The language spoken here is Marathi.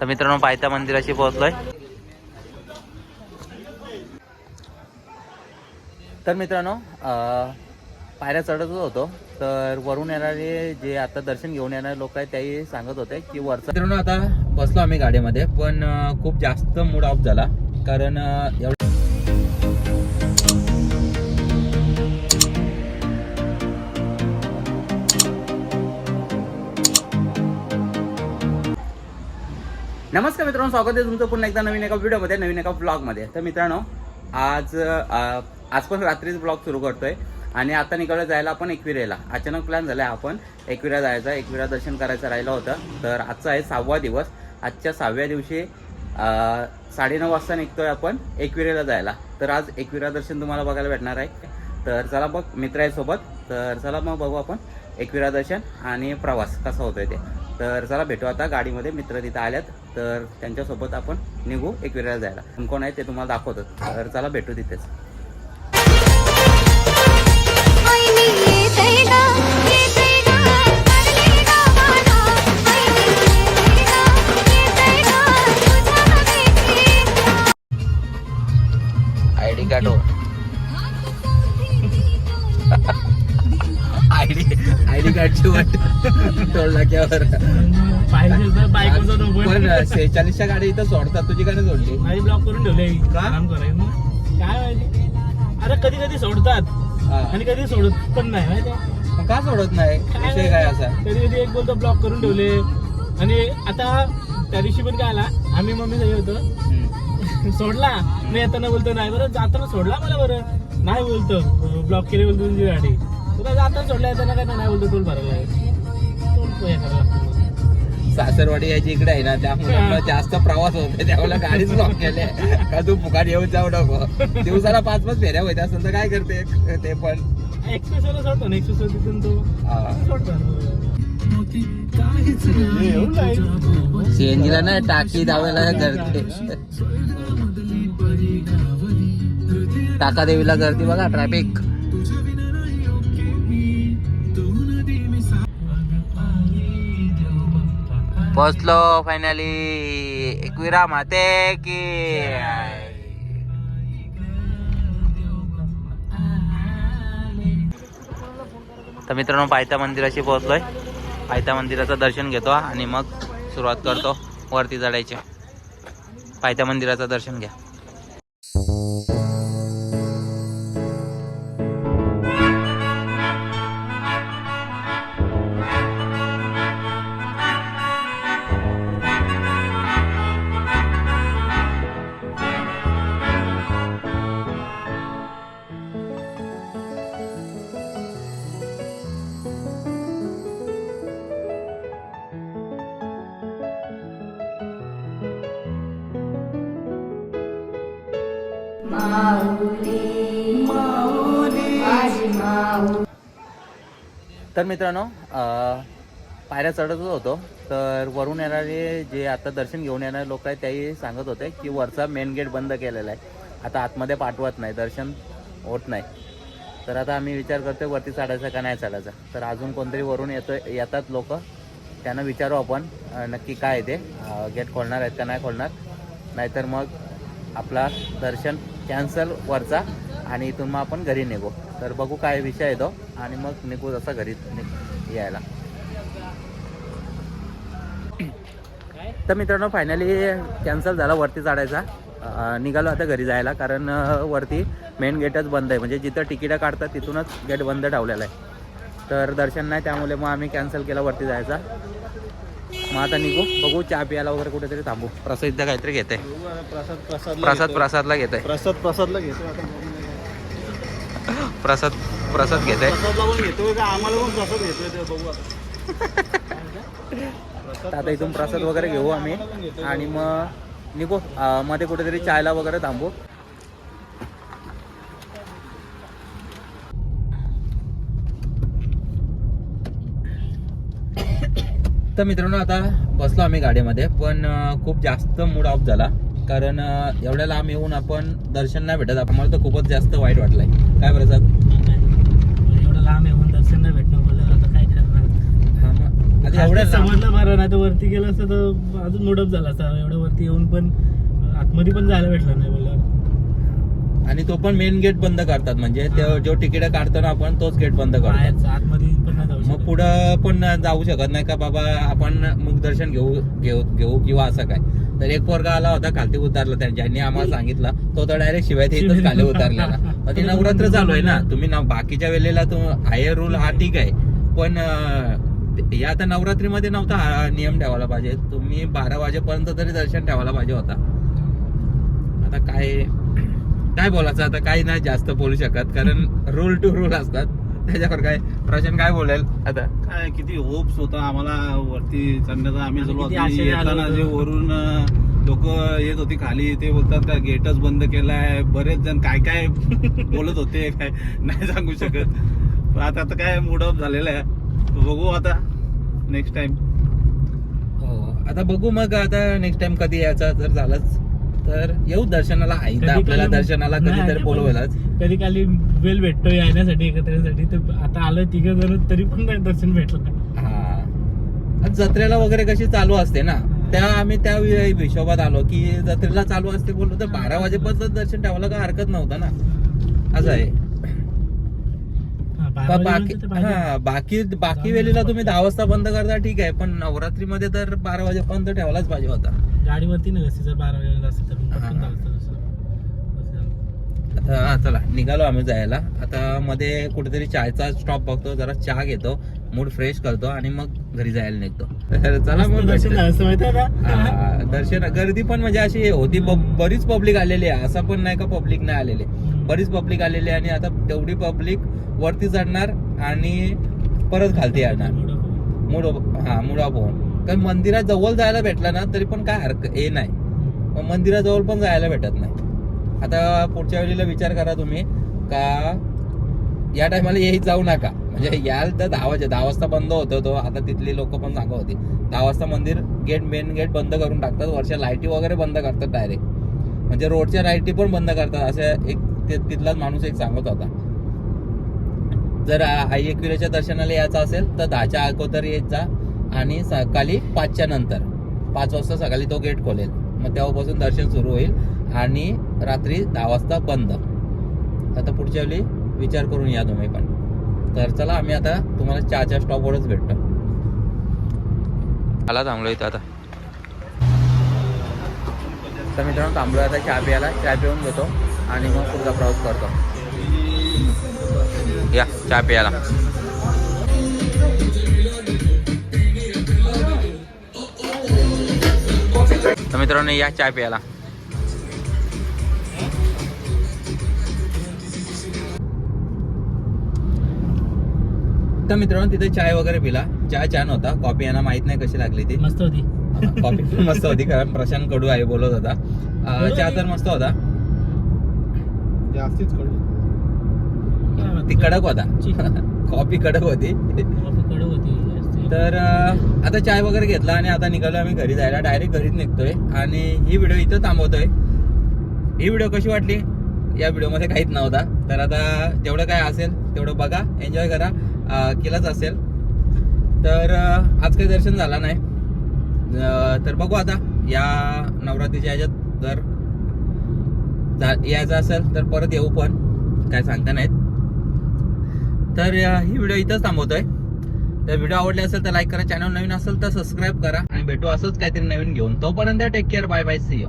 तर मित्रांनो पायथा मंदिराशी पोहोचलोय. तर मित्रांनो अं, पायऱ्या चढतच होतो. तर वरून येणारे जे आता दर्शन घेऊन येणारे लोक आहेत त्याही सांगत होते की वरचा मित्रांनो आता बसलो आम्ही गाडीमध्ये पण खूप जास्त मूड ऑफ झाला. कारण एवढं नमस्कार मित्रांनो स्वागत आहे तुमचं पुन्हा एकदा नवीन एका व्हिडिओमध्ये नवीन एका ब्लॉगमध्ये तर मित्रांनो आज आज पण रात्रीच ब्लॉग सुरू करतोय आणि आता निघालो जायला आपण एकविरेला. अचानक प्लॅन झाला आपण एकविरा जायचा एकविरा दर्शन करायचं राहिलं होतं. तर आजचा आहे सहावा दिवस. आजच्या सहाव्या दिवशी साडेनऊ वाजता निघतोय आपण एकविरेला जायला. तर आज एकविरा दर्शन तुम्हाला बघायला भेटणार आहे. तर चला बघ मित्र आहे सोबत. तर चला मग बघू आपण एकविरा दर्शन आणि प्रवास कसा होतोय ते. तर चला भेटू आता गाडीमध्ये. मित्र तिथं आल्यात तर त्यांच्यासोबत आपण निघू एकविराला जायला. कोण कोण आहे ते तुम्हाला दाखवतो. तर चला भेटू तिथेच. नाक्यावर पाहिजे तर बायकोचा शेहेचाळीसच्या गाडी इथं सोडतात तुझी गाडी सोडली. माझी ब्लॉक करून ठेवले. का? काम करायचं मग. काय माहिती अरे कधी कधी सोडतात. हा. आणि कधी सोडत पण नाही माहिती मग का सोडत नाही? विषय काय असा? कधी कधी एक बोलतो ब्लॉक करून ठेवले. आणि आता त्या दिवशी पण काय आला? आम्ही मम्मी जाई होतो. हम्म. सोडला. मी येताना बोलतो नाही बरं जाताना सोडला मला बरं. नाही बोलतो. ब्लॉक केली बोलतो तुझी गाडी. तुला जाताना सोडला येताना काय नाही बोलतो टोल भरायला लागतं. सासरवाडी याची इकडे आहे ना त्यामुळे जास्त प्रवास होते त्यामुळे गाडीच ब्लॉक केले का तू फुकाट येऊन जाऊ नको. दिवसाला पाच पाच फेऱ्या होत असेल तर काय करते ते पण. एक्सप्रेसला सोडतो ना एक्सप्रेस तिथून तो. सोडतो येऊन जाईल. सीएनजी ला ना टाकी दावायला गर्दी. टाका देवीला गर्दी बघा ट्रॅफिक पोचलो फायनली एकविरा माते की. तर मित्रांनो पायथा मंदिराशी पोहोचलोय. पायथा मंदिराचं दर्शन घेतो आणि मग सुरुवात करतो वरती चढायचे. पायथ्या मंदिराचं दर्शन घ्या. तर मित्रांनो पायऱ्या चढतच होतो. तर वरून येणारे जे आता दर्शन घेऊन येणारे लोक आहेत त्याही सांगत होते की वरचा मेन गेट बंद केलेला आहे. आता आतमध्ये पाठवत नाही दर्शन होत नाही. तर आता आम्ही विचार करतोय वरती चढायचं का नाही चढायचं. तर अजून कोणतरी वरून येतो येतात लोक. त्यांना विचारू आपण नक्की काय आहे ते. गेट खोलणार आहेत का नाही खोलणार. नाहीतर मग आपला दर्शन कॅन्सल वरचा आणि इथून मग आपण घरी निघू. तर बघू काय विषय आहे तो आणि मग निघू जसा घरी यायला. तर मित्रांनो फायनली कॅन्सल झाला वरती चढायचा. निघालो आता घरी जायला कारण वरती मेन गेटच बंद आहे. म्हणजे जिथं तिकीटं काढतात तिथूनच गेट बंद ठेवलेलं आहे. तर दर्शन नाही त्यामुळे मग आम्ही कॅन्सल केला वरती जायचा. मग आता निघू. बघू चहा प्यायला वगैरे कुठेतरी थांबू. प्रसिद्ध काहीतरी घेते. प्रसाद प्रसाद प्रसाद प्रसादला घेते. प्रसाद प्रसादला घेतो आता प्रसाद प्रसाद घेते. प्रसाद बघू आता. इथून प्रसाद वगैरे घेऊ आम्ही. आणि मग निघू. मध्ये कुठेतरी चायला वगैरे थांबू. तर मित्रांनो आता बसलो आम्ही गाडीमध्ये पण खूप जास्त मूड ऑफ झाला. कारण एवढ्या लांब येऊन आपण दर्शन नाही भेटत. आम्हाला तर खूपच जास्त वाईट वाटलंय. काय प्रसाद एवढं लांब येऊन दर्शन नाही भेटणं बोललं आता काय करणार? हा आता एवढ्या समजलं बरं नाही तर वरती गेलं असतं तर अजून मोडप झाला असता. एवढं वरती येऊन पण आतमध्ये पण जायला भेटलं नाही बोलल्यावर. आणि तो पण मेन गेट बंद करतात. म्हणजे ते- जो तिकीट काढतो ना आपण तोच गेट बंद जाऊ मग. पुढं पण जाऊ शकत नाही का बाबा आपण मुखदर्शन घेऊ घेऊ घेऊ किंवा असं काय. तर एक पोरगा आला होता खालती उतरला त्या ज्यांनी आम्हाला सांगितलं तो तर डायरेक्ट शिवाय इथंच खाली उतरलेला ते नवरात्र चालू आहे ना. तुम्ही ना बाकीच्या वेळेला तो हायर रूल हा ठीक आहे. पण या आता नवरात्रीमध्ये नव्हता हा नियम ठेवायला पाहिजे. तुम्ही बारा वाजेपर्यंत तरी दर्शन ठेवायला पाहिजे होता. आता काय? काय बोलायचं? आता काही नाही जास्त बोलू शकत. कारण रूल टू रूल असतात. त्याच्यावर काय प्रशांत काय बोलेल? आता. काय किती होप्स होता आम्हाला वरती चढण्याचा. आम्ही आम्ही चलो किती आशेने आलो येताना होतो. जे वरून लोक येत होती खाली ते बोलतात का गेटच बंद केलाय. बरेच जण काय काय बोलत होते काय नाही सांगू शकत. पण आता आता काय मूड ऑफ झालेला आहे. बघू आता नेक्स्ट टाइम हो. आता बघू मग आता नेक्स्ट टाइम कधी यायचा जर झालंच. तर येऊ दर्शनाला. आई तर कधी आपल्याला दर्शनाला कधीतरी बोलवेलच कधी काली वेळ भेटतो येण्यासाठी एकत्रिसाठी तर आता आलं तिघ जण तरी पण नाही दर्शन भेटलं. हा. जत्रेला वगैरे कशी चालू असते ना? त्या आम्ही त्या हिशोबात आलो की जत्रेला चालू असते बोललो तर बारा वाजेपर्यंत दर्शन ठेवायला काय हरकत नव्हतं ना? असं आहे. पण बाकी. हा बाकी बाकी वेळेला तुम्ही दहा वाजता बंद करता ठीक आहे पण नवरात्रीमध्ये तर बारा वाजेपर्यंत ठेवायलाच पाहिजे होता गाडीवरती नाही जर बारा वाजेला असते तर मग हा. पटकन चालतं तसं. आता हा, चला निघालो आम्ही जायला आता मध्ये कुठेतरी चायचा स्टॉप बघतो जरा चहा घेतो मूड फ्रेश करतो आणि मग घरी जायला निघतो तर चला मस्त मग दर्शन भेटू. झालं असं माहिती आहे का हा, दर्शन गर्दी पण म्हणजे अशी होती ब- बरीच पब्लिक आलेली आहे असं पण नाही का पब्लिक नाही आलेली बरीच पब्लिक आलेली आहे आणि आता तेवढी पब्लिक वरती चढणार आणि परत खालती येणार. मूड हा मूड भवन कारण मंदिरात जवळ जायला भेटलं ना तरी पण काय हरकत हे नाही. मग मंदिराजवळ पण जायला भेटत नाही. आता पुढच्या वेळेला विचार करा तुम्ही का या टायमाला येत जाऊ नका. म्हणजे याल तर दहा वाजे दहा वाजता बंद होतो तो. आता तिथली लोक पण सांगत होती. दहा वाजता मंदिर गेट मेन गेट बंद करून टाकतात. वरच्या लाईटी वगैरे बंद करतात डायरेक्ट म्हणजे रोडच्या लाईटी पण बंद करतात. असं एक ते- तिथलाच माणूस एक सांगत होता. जर आई एकविराच्या दर्शनाला यायचं असेल तर दहाच्या अगोदर येत जा आणि सकाळी पाचच्या नंतर. पाच वाजता सकाळी तो गेट खोलेल. मग तेव्हापासून दर्शन सुरू होईल आणि रात्री दहा वाजता बंद. आता पुढच्या वेळी विचार करून या तुम्ही पण. तर चला आम्ही आता तुम्हाला चहाच्या स्टॉपवरच भेटतो. आला थांबलो इथं आता. तर मित्रांनो थांबलो आता चहा प्यायला. चहा पिऊन घेतो. आणि मग पुढचा प्रवास करतो. या चहा प्यायला. तर मित्रांनो या चहा प्यायला. तर मित्रांनो तिथे चाय वगैरे पिला. चहा छान होता. कॉफी यांना माहीत नाही कशी लागली ती. मस्त होती. कॉफी पण मस्त होती कारण प्रशांत कडू आहे बोलत होता. चहा तर मस्त होता. जास्तीच कडू ती कडक होता. कॉफी कडक होती. कॉफी कडक होती. तर आता चाय वगैरे घेतला आणि आता निघालो आम्ही घरी जायला. डायरेक्ट घरीच निघतोय. आणि ही व्हिडिओ इथं थांबवतोय. ही व्हिडिओ कशी वाटली? या व्हिडिओमध्ये काहीच नव्हता. तर आता जेवढं काय असेल तेवढं बघा. एन्जॉय करा. केलंच असेल. तर आज काही दर्शन झालं नाही. तर बघू आता. या नवरात्रीच्या ह्याच्यात जर यायचं असेल तर परत येऊ पण. काय सांगता नाहीत. तर ही व्हिडिओ इथंच थांबवतोय. तर व्हिडिओ आवडले असेल तर लाईक करा. चॅनल नवीन असेल तर सबस्क्राईब करा. आणि भेटू असंच काहीतरी नवीन घेऊन. तोपर्यंत take care bye bye see you